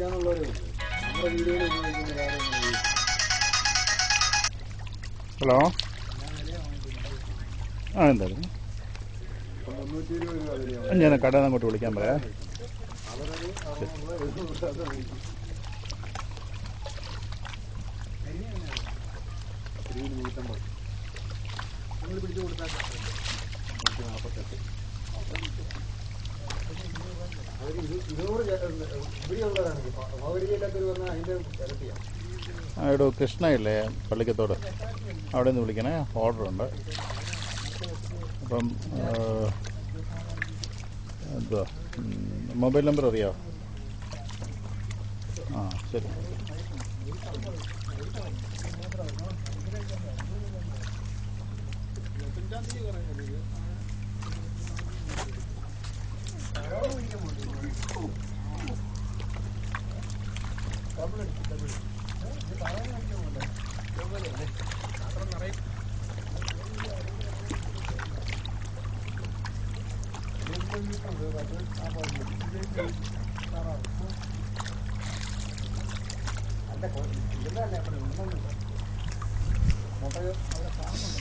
നമ്മുടെ വീടുകളിൽ ഉപയോഗിക്കുന്ന കാര്യമൊന്നും ഹലോ? ആ എന്തായാലും ഞാൻ കടയിൽ അങ്ങോട്ട് വിളിക്കാൻ പറയാം. പിടിച്ചു കൊടുത്താൽ നാൽപ്പത്തെട്ട് ഇവിടെ കൃഷ്ണയില്ലേ പള്ളിക്കത്തോട്? അവിടെ നിന്ന് വിളിക്കണേ. ഓർഡർ ഉണ്ട്. അപ്പം എന്തുവാ മൊബൈൽ നമ്പർ അറിയാമോ ആ ശരി. മുട്ടയോ അവിടെ കാണുന്നുണ്ടല്ലോ